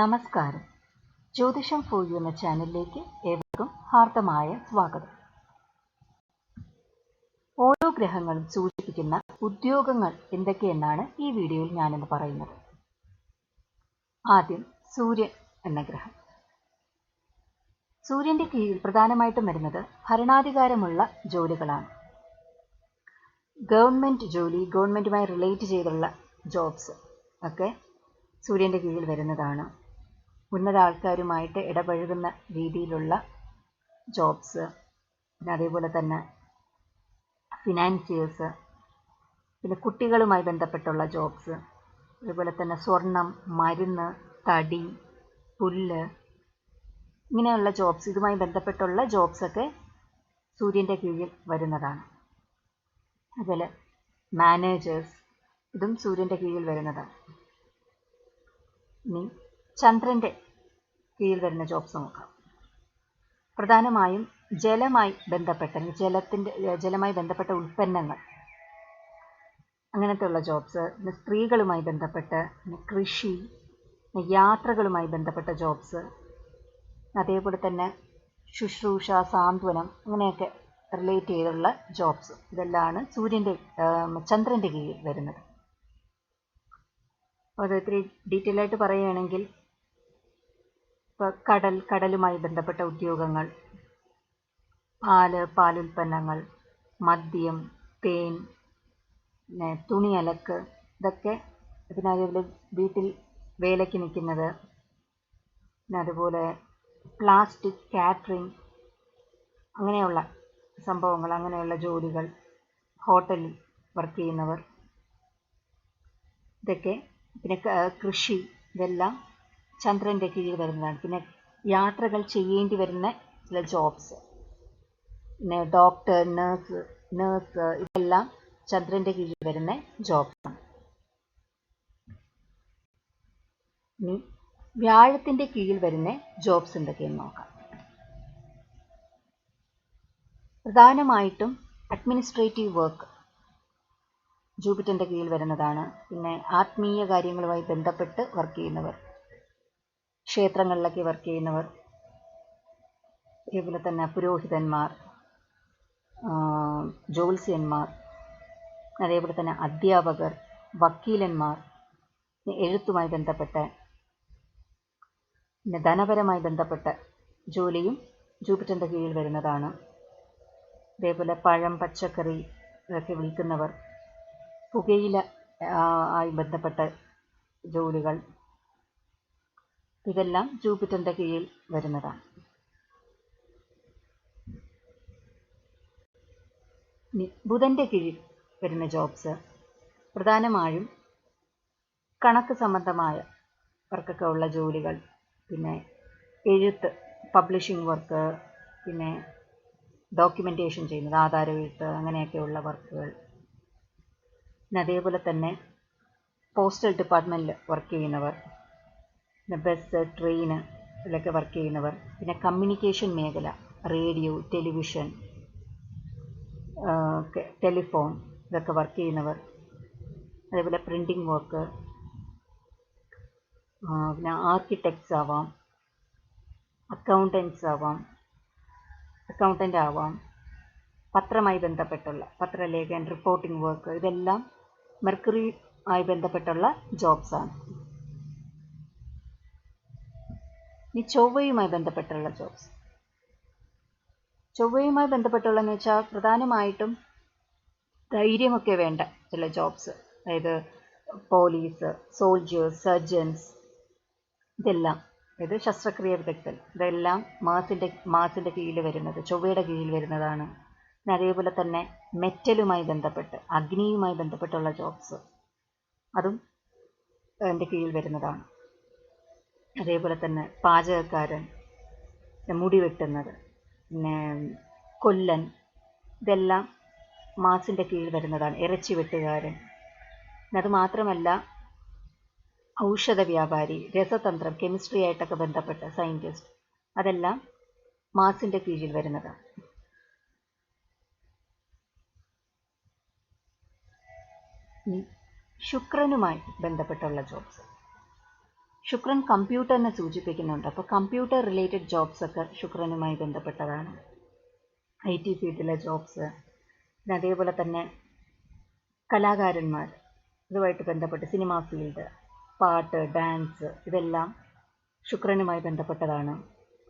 നമസ്കാരം. ജ്യോതിഷം ഫോർ എന്ന ചാനലിലേക്ക് ഏവർക്കും ഹാർദമായ സ്വാഗതം. ഓരോ ഗ്രഹങ്ങളും സൂചിപ്പിക്കുന്ന ഉദ്യോഗങ്ങൾ എന്തൊക്കെയെന്നാണ് ഈ വീഡിയോയിൽ ഞാനിന്ന് പറയുന്നത്. ആദ്യം സൂര്യൻ എന്ന ഗ്രഹം. സൂര്യന്റെ കീഴിൽ പ്രധാനമായിട്ടും വരുന്നത് ഭരണാധികാരമുള്ള ജോലികളാണ്. ഗവൺമെന്റ് ജോലി ഗവൺമെന്റുമായി റിലേറ്റ് ചെയ്തുള്ള ജോബ്സ് ഒക്കെ സൂര്യന്റെ കീഴിൽ വരുന്നതാണ്. ഉന്നത ആൾക്കാരുമായിട്ട് ഇടപഴകുന്ന രീതിയിലുള്ള ജോബ്സ് പിന്നെ അതേപോലെ തന്നെ ഫിനാൻസിയേഴ്സ് പിന്നെ കുട്ടികളുമായി ബന്ധപ്പെട്ടുള്ള ജോബ്സ് അതുപോലെ തന്നെ സ്വർണം മരുന്ന് തടി പുല്ല് ഇങ്ങനെയുള്ള ജോബ്സ് ഇതുമായി ബന്ധപ്പെട്ടുള്ള ജോബ്സൊക്കെ സൂര്യന്റെ കീഴിൽ വരുന്നതാണ്. അതുപോലെ മാനേജേഴ്സ് ഇതും സൂര്യന്റെ കീഴിൽ വരുന്നതാണ്. ഇനി ചന്ദ്രന്റെ കീഴിൽ വരുന്ന ജോബ്സ് നോക്കാം. പ്രധാനമായും ജലമായി ബന്ധപ്പെട്ട ജലത്തിന്റെ ജലമായി ബന്ധപ്പെട്ട ഉൽപ്പന്നങ്ങൾ അങ്ങനത്തെ ഉള്ള ജോബ്സ് പിന്നെ സ്ത്രീകളുമായി ബന്ധപ്പെട്ട് പിന്നെ കൃഷി യാത്രകളുമായി ബന്ധപ്പെട്ട ജോബ്സ് അതേപോലെ തന്നെ ശുശ്രൂഷ സാന്ത്വനം അങ്ങനെയൊക്കെ റിലേറ്റ് ചെയ്തുള്ള ജോബ്സ് ഇതെല്ലാമാണ് സൂര്യന്റെ ചന്ദ്രന്റെ കീഴിൽ വരുന്നത്. അത് ഇത്തിരി ഡീറ്റെയിൽ ആയിട്ട് പറയുകയാണെങ്കിൽ കടൽ കടലുമായി ബന്ധപ്പെട്ട ഉദ്യോഗങ്ങൾ. പാൽ പാലുൽപ്പന്നങ്ങൾ മദ്യം തേൻ പിന്നെ തുണി അലക്ക് ഇതൊക്കെ പിന്നെ വീട്ടിൽ വേലയ്ക്ക് നിൽക്കുന്നത്. പിന്നെ അതുപോലെ പ്ലാസ്റ്റിക് കാറ്ററിംഗ് അങ്ങനെയുള്ള സംഭവങ്ങൾ അങ്ങനെയുള്ള ജോലികൾ ഹോട്ടലിൽ വർക്ക് ചെയ്യുന്നവർ. ഇതൊക്കെ പിന്നെ കൃഷി ഇതെല്ലാം ചന്ദ്രന്റെ കീഴിൽ വരുന്നതാണ്. പിന്നെ യാത്രകൾ ചെയ്യേണ്ടി വരുന്ന ചില ജോബ്സ് പിന്നെ ഡോക്ടർ നേഴ്സ് നേഴ്സ് ഇതെല്ലാം ചന്ദ്രന്റെ കീഴിൽ വരുന്ന ജോബ്സാണ് ഇനി വ്യാഴത്തിന്റെ കീഴിൽ വരുന്ന ജോബ്സ് എന്തൊക്കെയെന്ന് നോക്കാം. പ്രധാനമായിട്ടും അഡ്മിനിസ്ട്രേറ്റീവ് വർക്ക് ജൂപ്പിറ്ററിന്റെ കീഴിൽ വരുന്നതാണ്. പിന്നെ ആത്മീയ കാര്യങ്ങളുമായി ബന്ധപ്പെട്ട് വർക്ക് ചെയ്യുന്നവർ. ക്ഷേത്രങ്ങളിലൊക്കെ വർക്ക് ചെയ്യുന്നവർ അതേപോലെ തന്നെ പുരോഹിതന്മാർ ജ്യോത്സ്യന്മാർ അതേപോലെ തന്നെ അധ്യാപകർ വക്കീലന്മാർ എഴുത്തുമായി ബന്ധപ്പെട്ട പിന്നെ ധനപരമായി ബന്ധപ്പെട്ട ജോലിയും ജൂപ്പിറ്ററിന്റെ കീഴിൽ വരുന്നതാണ്. അതേപോലെ പഴം പച്ചക്കറി ഇതൊക്കെ വിൽക്കുന്നവർ പുകയില ആയി ബന്ധപ്പെട്ട ജോലികൾ ഇതെല്ലാം ജൂപ്പിറ്ററിന്റെ കീഴിൽ വരുന്നതാണ്. ബുധന്റെ കീഴിൽ വരുന്ന ജോബ്സ് പ്രധാനമായും കണക്ക് സംബന്ധമായ വർക്കൊക്കെ ഉള്ള ജോലികൾ പിന്നെ എഴുത്ത് പബ്ലിഷിംഗ് വർക്ക് പിന്നെ ഡോക്യുമെന്റേഷൻ ചെയ്യുന്നത് ആധാര എഴുത്ത് അങ്ങനെയൊക്കെയുള്ള വർക്കുകൾ പിന്നെ അതേപോലെ തന്നെ പോസ്റ്റൽ ഡിപ്പാർട്ട്മെന്റിൽ വർക്ക് ചെയ്യുന്നവർ. പിന്നെ ബസ് ട്രെയിന് ഇതിലൊക്കെ വർക്ക് ചെയ്യുന്നവർ. പിന്നെ കമ്മ്യൂണിക്കേഷൻ മേഖല റേഡിയോ ടെലിവിഷൻ ടെലിഫോൺ ഇതൊക്കെ വർക്ക് ചെയ്യുന്നവർ. അതേപോലെ പ്രിന്റിംഗ് വർക്ക് പിന്നെ ആർക്കിടെക്ട്സ് ആവാം അക്കൗണ്ടൻസ് ആവാം അക്കൗണ്ടന്റ് ആവാം. പത്രമായി ബന്ധപ്പെട്ടുള്ള പത്രലേഖൻ റിപ്പോർട്ടിംഗ് വർക്ക് ഇതെല്ലാം മെർക്കറി ആയി ബന്ധപ്പെട്ടുള്ള ജോബ്സാണ് ഇനി ചൊവ്വയുമായി ബന്ധപ്പെട്ടുള്ള ജോബ്സ് ചൊവ്വയുമായി ബന്ധപ്പെട്ടുള്ളതെന്ന് വെച്ചാൽ പ്രധാനമായിട്ടും ധൈര്യമൊക്കെ വേണ്ട ചില ജോബ്സ് അതായത് പോലീസ് സോൾജേഴ്സ് സർജൻസ് ഇതെല്ലാം. അതായത് ശസ്ത്രക്രിയ വിദഗ്ധൻ. ഇതെല്ലാം മാസിന്റെ മാസിന്റെ കീഴിൽ വരുന്നത് ചൊവ്വയുടെ കീഴിൽ വരുന്നതാണ്. പിന്നെ അതേപോലെ തന്നെ മെറ്റലുമായി ബന്ധപ്പെട്ട് അഗ്നിയുമായി ബന്ധപ്പെട്ടുള്ള ജോബ്സ് അതും എന്റെ കീഴിൽ വരുന്നതാണ്. അതേപോലെ തന്നെ പാചകക്കാരൻ മുടി വെട്ടുന്നത് പിന്നെ കൊല്ലൻ ഇതെല്ലാം മാസിന്റെ കീഴിൽ വരുന്നതാണ്. ഇറച്ചി വെട്ടുകാരൻ. അത് മാത്രമല്ല ഔഷധ വ്യാപാരി രസതന്ത്രം കെമിസ്ട്രി ആയിട്ടൊക്കെ ബന്ധപ്പെട്ട സയന്റിസ്റ്റ് അതെല്ലാം മാസിന്റെ കീഴിൽ വരുന്നതാണ്. ശുക്രനുമായി ബന്ധപ്പെട്ടുള്ള ജോബ്സ് ശുക്രൻ കമ്പ്യൂട്ടറിനെ സൂചിപ്പിക്കുന്നുണ്ട്. അപ്പോൾ കമ്പ്യൂട്ടർ റിലേറ്റഡ് ജോബ്സ് ഒക്കെ ശുക്രനുമായി ബന്ധപ്പെട്ടതാണ്. ഐ ടി ഫീൽഡിലെ ജോബ്സ് പിന്നെ അതേപോലെ തന്നെ കലാകാരന്മാർ ഇതുമായിട്ട് ബന്ധപ്പെട്ട് സിനിമ ഫീൽഡ് പാട്ട് ഡാൻസ് ഇതെല്ലാം ശുക്രനുമായി ബന്ധപ്പെട്ടതാണ്.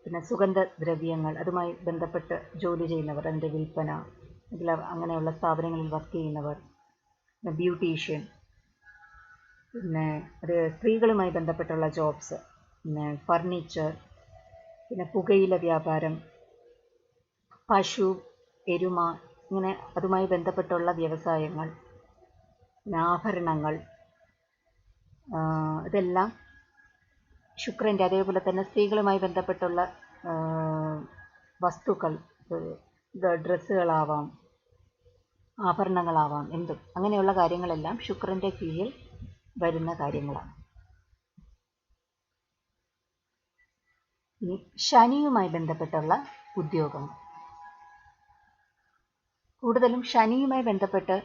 പിന്നെ സുഗന്ധദ്രവ്യങ്ങൾ അതുമായി ബന്ധപ്പെട്ട് ജോലി ചെയ്യുന്നവർ അതിന്റെ വിൽപ്പന അല്ലെങ്കിൽ അങ്ങനെയുള്ള സ്ഥാപനങ്ങളിൽ വർക്ക് ചെയ്യുന്നവർ ബ്യൂട്ടീഷ്യൻ പിന്നെ അത് സ്ത്രീകളുമായി ബന്ധപ്പെട്ടുള്ള ജോബ്സ് പിന്നെ ഫർണിച്ചർ പിന്നെ പുകയില വ്യാപാരം പശു എരുമ ഇങ്ങനെ അതുമായി ബന്ധപ്പെട്ടുള്ള വ്യവസായങ്ങൾ പിന്നെ ആഭരണങ്ങൾ ഇതെല്ലാം ശുക്രന്റെ അതേപോലെ തന്നെ സ്ത്രീകളുമായി ബന്ധപ്പെട്ടുള്ള വസ്തുക്കൾ ഡ്രസ്സുകളാവാം ആഭരണങ്ങളാവാം എന്തും. അങ്ങനെയുള്ള കാര്യങ്ങളെല്ലാം ശുക്രന്റെ കീഴിൽ വരുന്ന കാര്യങ്ങളാണ്. ഇനി ശനിയുമായി ബന്ധപ്പെട്ടുള്ള ഉദ്യോഗം. കൂടുതലും ശനിയുമായി ബന്ധപ്പെട്ട്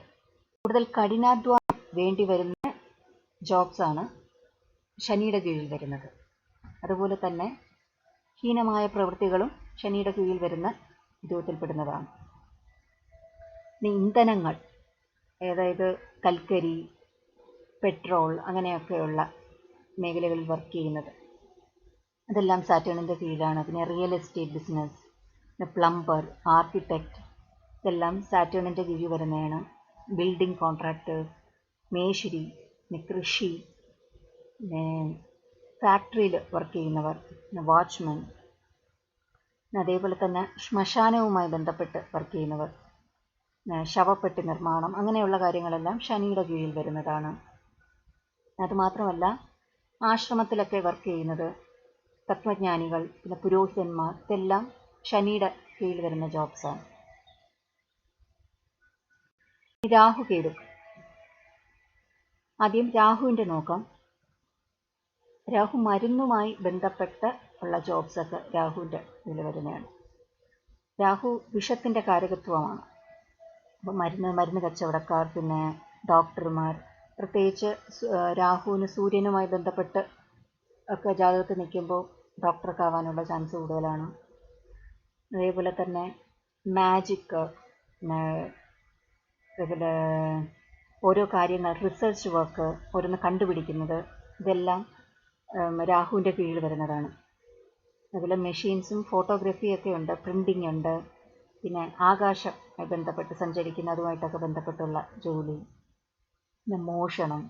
കൂടുതൽ കഠിനാധ്വാനം വേണ്ടി വരുന്ന ജോബ്സാണ് ശനിയുടെ കീഴിൽ വരുന്നത്. അതുപോലെ തന്നെ ഹീനമായ പ്രവൃത്തികളും ശനിയുടെ കീഴിൽ വരുന്ന ഉദ്യോഗത്തിൽപ്പെടുന്നതാണ്. ഇനി ഇന്ധനങ്ങൾ അതായത് കൽക്കരി പെട്രോൾ അങ്ങനെയൊക്കെയുള്ള മേഖലകളിൽ വർക്ക് ചെയ്യുന്നത്. അതെല്ലാം സാറ്റേണിന്റെ കീഴിലാണ്. പിന്നെ റിയൽ എസ്റ്റേറ്റ് ബിസിനസ് പിന്നെ പ്ലംബർ ആർക്കിടെക്റ്റ് ഇതെല്ലാം സാറ്റേണിന്റെ കീഴിൽ വരുന്നതാണ്. ബിൽഡിംഗ് കോൺട്രാക്ടേഴ്സ് മേശിരി പിന്നെ കൃഷി പിന്നെ ഫാക്ടറിയിൽ വർക്ക് ചെയ്യുന്നവർ പിന്നെ വാച്ച്മാൻ അതേപോലെ തന്നെ ശ്മശാനവുമായി ബന്ധപ്പെട്ട് വർക്ക് ചെയ്യുന്നവർ ശവപ്പെട്ടി നിർമ്മാണം അങ്ങനെയുള്ള കാര്യങ്ങളെല്ലാം ശനിയുടെ കീഴിൽ വരുന്നതാണ്. അതുമാത്രമല്ല ആശ്രമത്തിലൊക്കെ വർക്ക് ചെയ്യുന്നത് തത്വജ്ഞാനികൾ പിന്നെ പുരോഹിതന്മാർ ഇതെല്ലാം ശനിയുടെ കീഴിൽ വരുന്ന ജോബ്സാണ് രാഹു കേതു. ആദ്യം രാഹുവിന്റെ നോക്കാം. രാഹു മരുന്നുമായി ബന്ധപ്പെട്ട് ഉള്ള ജോബ്സൊക്കെ രാഹുവിന്റെ ഇതിൽ വരുന്നതാണ്. രാഹു വിഷത്തിന്റെ കാര്യകത്വമാണ്. അപ്പോൾ മരുന്ന് മരുന്ന് കച്ചവടക്കാർ പിന്നെ ഡോക്ടർമാർ പ്രത്യേകിച്ച് രാഹുവിന് സൂര്യനുമായി ബന്ധപ്പെട്ട് ഒക്കെ ജാതകത്തിൽ നിൽക്കുമ്പോൾ ഡോക്ടർക്ക് ആവാനുള്ള ചാൻസ് കൂടുതലാണ്. അതേപോലെ തന്നെ മാജിക്ക് അതേപോലെ ഓരോ കാര്യങ്ങൾ റിസർച്ച് വർക്ക് ഓരോന്ന് കണ്ടുപിടിക്കുന്നത് ഇതെല്ലാം രാഹുവിന്റെ കീഴിൽ വരുന്നതാണ്. അതുപോലെ മെഷീൻസും ഫോട്ടോഗ്രാഫിയൊക്കെ ഉണ്ട് പ്രിന്റിംഗ് ഉണ്ട് പിന്നെ ആകാശമായി ബന്ധപ്പെട്ട് സഞ്ചരിക്കുന്ന അതുമായിട്ടൊക്കെ ബന്ധപ്പെട്ടുള്ള ജോലി. മോഷണം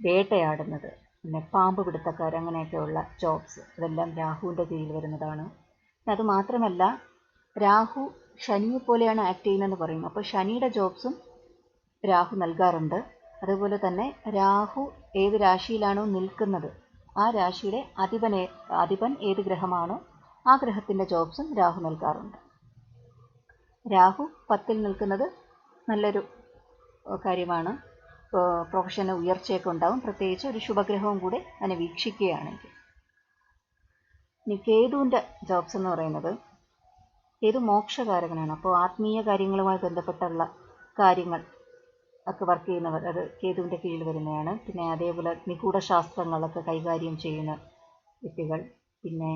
വേട്ടയാടുന്നത് പിന്നെ പാമ്പ് പിടുത്തക്കാർ അങ്ങനെയൊക്കെയുള്ള ജോബ്സ് ഇതെല്ലാം രാഹുവിന്റെ കീഴിൽ വരുന്നതാണ്. പിന്നെ അത് മാത്രമല്ല രാഹു ശനിയെ പോലെയാണ് ആക്ട് ചെയ്യുന്നതെന്ന് പറയും. അപ്പോൾ ശനിയുടെ ജോബ്സും രാഹു നൽകാറുണ്ട്. അതുപോലെ തന്നെ രാഹു ഏത് രാശിയിലാണോ നിൽക്കുന്നത് ആ രാശിയുടെ അധിപനെ അധിപൻ ഏത് ഗ്രഹമാണോ ആ ഗ്രഹത്തിന്റെ ജോബ്സും രാഹു നൽകാറുണ്ട്. രാഹു പത്തിൽ നിൽക്കുന്നത് നല്ലൊരു കാര്യമാണ്. പ്രൊഫഷന് ഉയർച്ചയൊക്കെ ഉണ്ടാവും. പ്രത്യേകിച്ച് ഒരു ശുഭഗ്രഹവും കൂടെ അതിനെ വീക്ഷിക്കുകയാണെങ്കിൽ. ഇനി കേതുവിന്റെ ജോബ്സ് എന്ന് പറയുന്നത് കേതു മോക്ഷകാരകനാണ്. അപ്പോൾ ആത്മീയ കാര്യങ്ങളുമായി ബന്ധപ്പെട്ടുള്ള കാര്യങ്ങൾ ഒക്കെ വർക്ക് ചെയ്യുന്നവർ അത് കേതുവിന്റെ കീഴിൽ വരുന്നതാണ്. പിന്നെ അതേപോലെ നിഗൂഢശാസ്ത്രങ്ങളൊക്കെ കൈകാര്യം ചെയ്യുന്ന വ്യക്തികൾ. പിന്നെ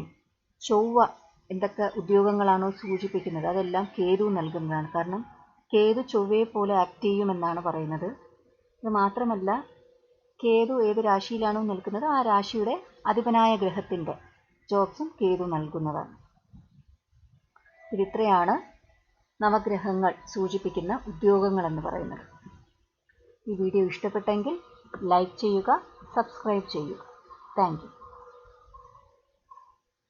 ചൊവ്വ എന്തൊക്കെ ഉദ്യോഗങ്ങളാണോ സൂചിപ്പിക്കുന്നത് അതെല്ലാം കേതു നൽകുന്നതാണ്. കാരണം കേതു ചൊവ്വയെ പോലെ ആക്ട് ചെയ്യുമെന്നാണ് പറയുന്നത്. ഇത് മാത്രമല്ല കേതു ഏത് രാശിയിലാണോ നിൽക്കുന്നത് ആ രാശിയുടെ അധിപനായ ഗ്രഹത്തിന്റെ ജോബ്സും കേതു നൽകുന്നതാണ് ഇതിത്രയാണ് നവഗ്രഹങ്ങൾ സൂചിപ്പിക്കുന്ന ഉദ്യോഗങ്ങൾ എന്ന് പറയുന്നത്. ഈ വീഡിയോ ഇഷ്ടപ്പെട്ടെങ്കിൽ ലൈക്ക് ചെയ്യുക സബ്സ്ക്രൈബ് ചെയ്യുക. താങ്ക്